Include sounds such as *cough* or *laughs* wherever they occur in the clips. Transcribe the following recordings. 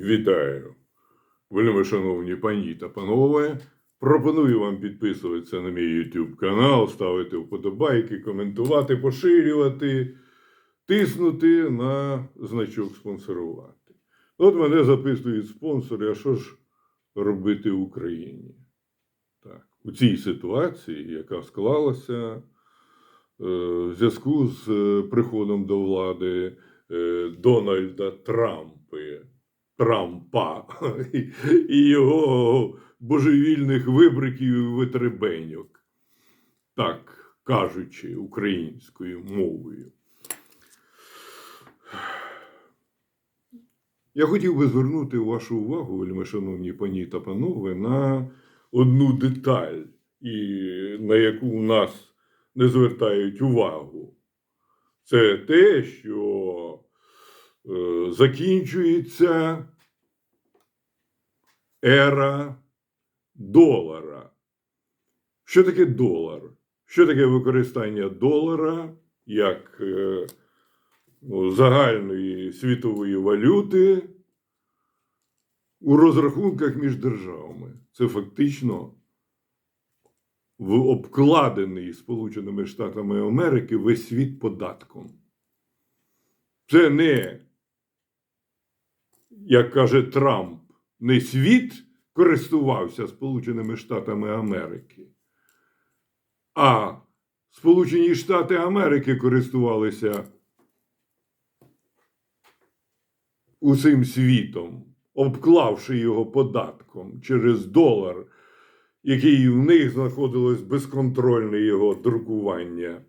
Вітаю, вельми шановні пані та панове. Пропоную вам підписуватися на мій YouTube канал, ставити вподобайки, коментувати, поширювати, тиснути на значок спонсорувати. От мене записують спонсори, а що ж робити Україні? Так, у цій ситуації, яка склалася е, в зв'язку з е, приходом до влади е, Дональда Трампи, Трампа *laughs* і- його божевільних вибриків і витребеньок, так кажучи українською мовою. Я хотів би звернути вашу увагу, вельми шановні пані та панове, на одну деталь, і на яку у нас не звертають увагу. Це те, що закінчується ера долара. Що таке долар? Що таке використання долара як е, ну, загальної світової валюти у розрахунках між державами? Це фактично в обкладений Сполученими Штатами Америки весь світ податком. Це не, як каже Трамп, не світ користувався Сполученими Штатами Америки, а Сполучені Штати Америки користувалися усім світом, обклавши його податком через долар, який в них знаходилось безконтрольне його друкування.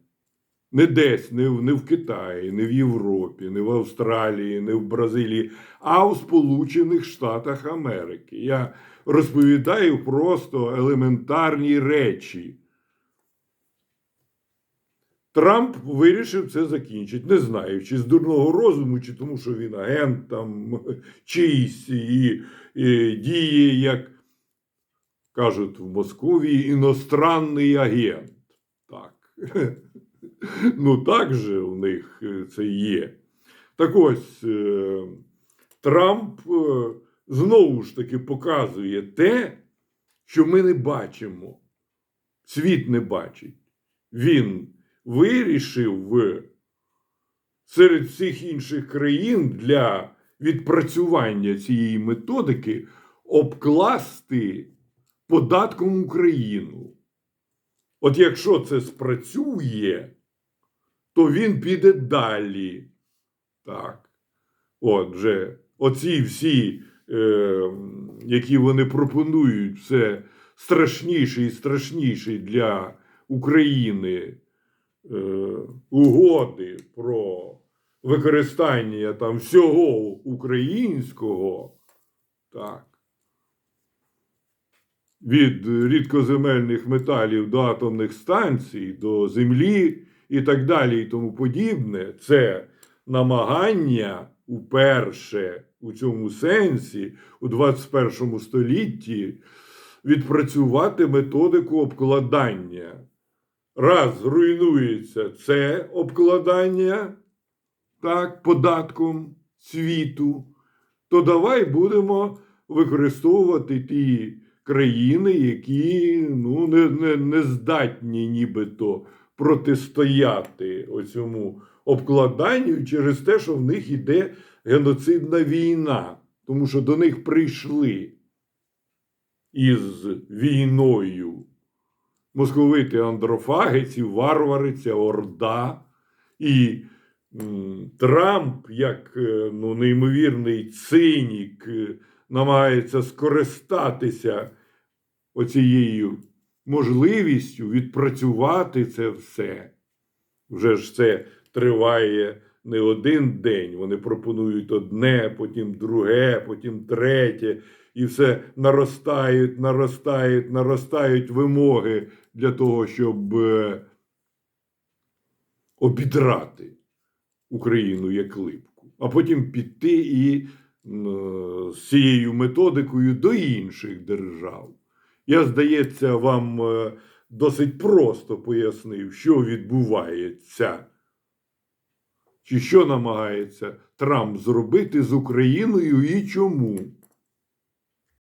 Не десь, не в, не в Китаї, не в Європі, не в Австралії, не в Бразилії, а в Сполучених Штатах Америки. Я розповідаю просто елементарні речі. Трамп вирішив це закінчити. Не знаю, чи з дурного розуму, чи тому, що він агент там чийсь і, і діє, як кажуть в Московії, іностранний агент. Так. Ну, так же у них е, це є. Так ось е, Трамп е, знову ж таки показує те, що ми не бачимо. Світ не бачить. Він вирішив серед всіх інших країн для відпрацювання цієї методики обкласти податком Україну. От якщо це спрацює, то він піде далі. Так. Отже, оці всі, е, які вони пропонують, все страшніше і страшніше для України е, угоди про використання там всього українського, так від рідкоземельних металів до атомних станцій, до землі і так далі, і тому подібне, це намагання уперше у цьому сенсі у 21 столітті відпрацювати методику обкладання. Раз руйнується це обкладання так, податком світу, то давай будемо використовувати ті країни, які ну, не, не, не здатні нібито протистояти оцьому обкладанню через те, що в них іде геноцидна війна, тому що до них прийшли із війною московити андрофаги, ці варвари, ця орда. І Трамп, як е, ну, неймовірний цинік, намагається скористатися оцією можливістю відпрацювати це все. Вже ж це триває не один день. Вони пропонують одне, потім друге, потім третє, і все наростають, наростають, наростають вимоги для того, щоб е, обідрати Україну як липку, а потім піти і з цією методикою до інших держав. Я, здається, вам е, досить просто пояснив, що відбувається Чи що намагається Трамп зробити з Україною і чому?